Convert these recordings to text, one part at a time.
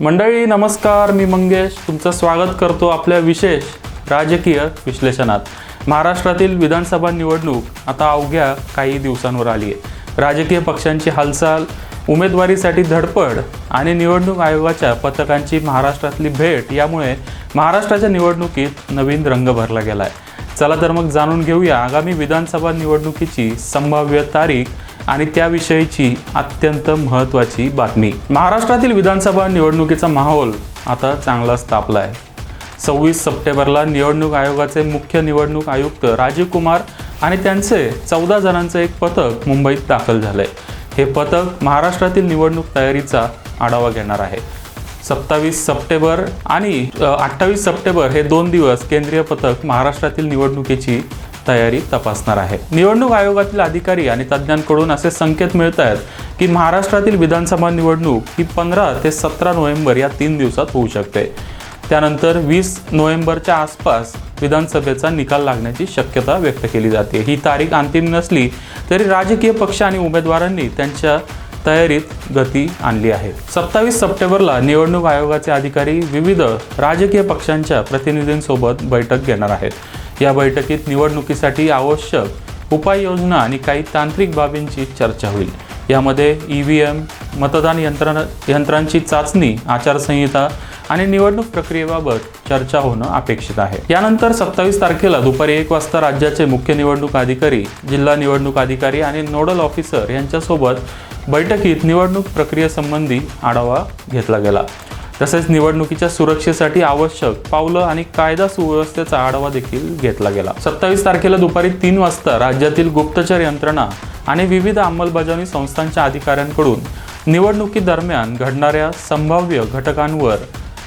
मंडळी नमस्कार. मी मंगेश. तुमचं स्वागत करतो आपल्या विशेष राजकीय विश्लेषणात. महाराष्ट्रातील विधानसभा निवडणूक आता अवघ्या काही दिवसांवर आली आहे. राजकीय पक्षांची हालचाल उमेदवारीसाठी धडपड आणि निवडणूक आयोगाच्या पथकांची महाराष्ट्रातली भेट यामुळे महाराष्ट्राच्या निवडणुकीत नवीन रंग भरला गेला आहे चला तर मग जाणून घेऊया आगामी विधानसभा निवडणुकीची संभाव्य तारीख आणि त्याविषयीची अत्यंत महत्त्वाची बातमी. महाराष्ट्रातील विधानसभा निवडणुकीचा माहोल आता चांगलाच तापला आहे सव्वीस सप्टेंबरला निवडणूक आयोगाचे मुख्य निवडणूक आयुक्त राजीव कुमार आणि त्यांचे चौदा जणांचं एक पथक मुंबईत दाखल झालंय. हे पथक महाराष्ट्रातील निवडणूक तयारीचा आढावा घेणार आहे. सत्तावीस सप्टेंबर आणि अठ्ठावीस सप्टेंबर हे दोन दिवस केंद्रीय पथक महाराष्ट्रातील निवडणुकीची तयारी तपासणार आहे. निवडणूक आयोगातील अधिकारी आणि तज्ज्ञांकडून असे संकेत मिळत आहेत की महाराष्ट्रातील विधानसभा निवडणूक ही पंधरा ते सतरा नोव्हेंबर या तीन दिवसात होऊ शकते. त्यानंतर वीस नोव्हेंबरच्या आसपास विधानसभेचा निकाल लागण्याची शक्यता व्यक्त केली जाते. ही तारीख अंतिम नसली तरी राजकीय पक्ष आणि उमेदवारांनी त्यांच्या तयारीत गती आणली आहे. सत्तावीस सप्टेंबरला निवडणूक आयोगाचे अधिकारी विविध राजकीय पक्षांच्या प्रतिनिधींसोबत बैठक घेणार आहेत. या बैठकीत निवडणुकीसाठी आवश्यक उपाययोजना आणि काही तांत्रिक बाबींची चर्चा होईल. यामध्ये ई व्ही एम मतदान यंत्रणा यंत्रांची चाचणी आचारसंहिता आणि निवडणूक प्रक्रियेबाबत चर्चा होणं अपेक्षित आहे. यानंतर सत्तावीस तारखेला दुपारी एक वाजता राज्याचे मुख्य निवडणूक अधिकारी जिल्हा निवडणूक अधिकारी आणि नोडल ऑफिसर यांच्यासोबत बैठकीत निवडणूक प्रक्रियेसंबंधी आढावा घेतला गेला. तसेच निवडणुकीच्या सुरक्षेसाठी आवश्यक पावलं आणि कायदा सुव्यवस्थेचा आढावा देखील घेतला गेला. सत्तावीस तारखेला दुपारी तीन वाजता राज्यातील गुप्तचर यंत्रणा आणि विविध अंमलबजावणी संस्थांच्या अधिकाऱ्यांकडून निवडणुकीदरम्यान घडणाऱ्या संभाव्य घटकांवर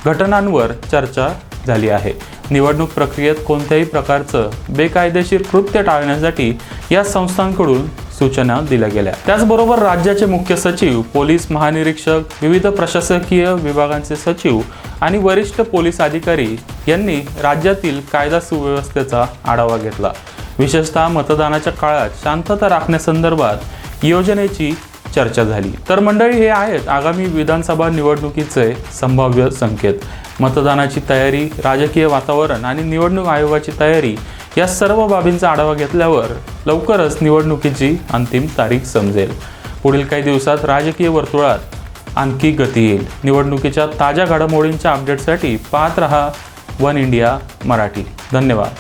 घटनांवर चर्चा झाली आहे. निवडणूक प्रक्रियेत कोणत्याही प्रकारचं बेकायदेशीर कृत्य टाळण्यासाठी या संस्थांकडून सूचना दिल्या गेल्या. त्याचबरोबर राज्याचे मुख्य सचिव पोलीस महानिरीक्षक विविध प्रशासकीय विभागांचे सचिव आणि वरिष्ठ पोलीस अधिकारी यांनी राज्यातील कायदा सुव्यवस्थेचा आढावा घेतला. विशेषतः मतदानाच्या काळात शांतता राखण्यासंदर्भात योजनेची चर्चा झाली. तर मंडळी हे आहेत आगामी विधानसभा निवडणुकीचे संभाव्य संकेत. मतदानाची तयारी राजकीय वातावरण आणि निवडणूक आयोगाची तयारी या सर्व बाबींचा आढावा घेतल्यावर लवकरच निवडणुकीची अंतिम तारीख समजेल. पुढील काही दिवसात राजकीय वर्तुळात आणखी गती येईल. निवडणुकीच्या ताज्या घडामोडींच्या अपडेटसाठी पाहत रहा वन इंडिया मराठी. धन्यवाद.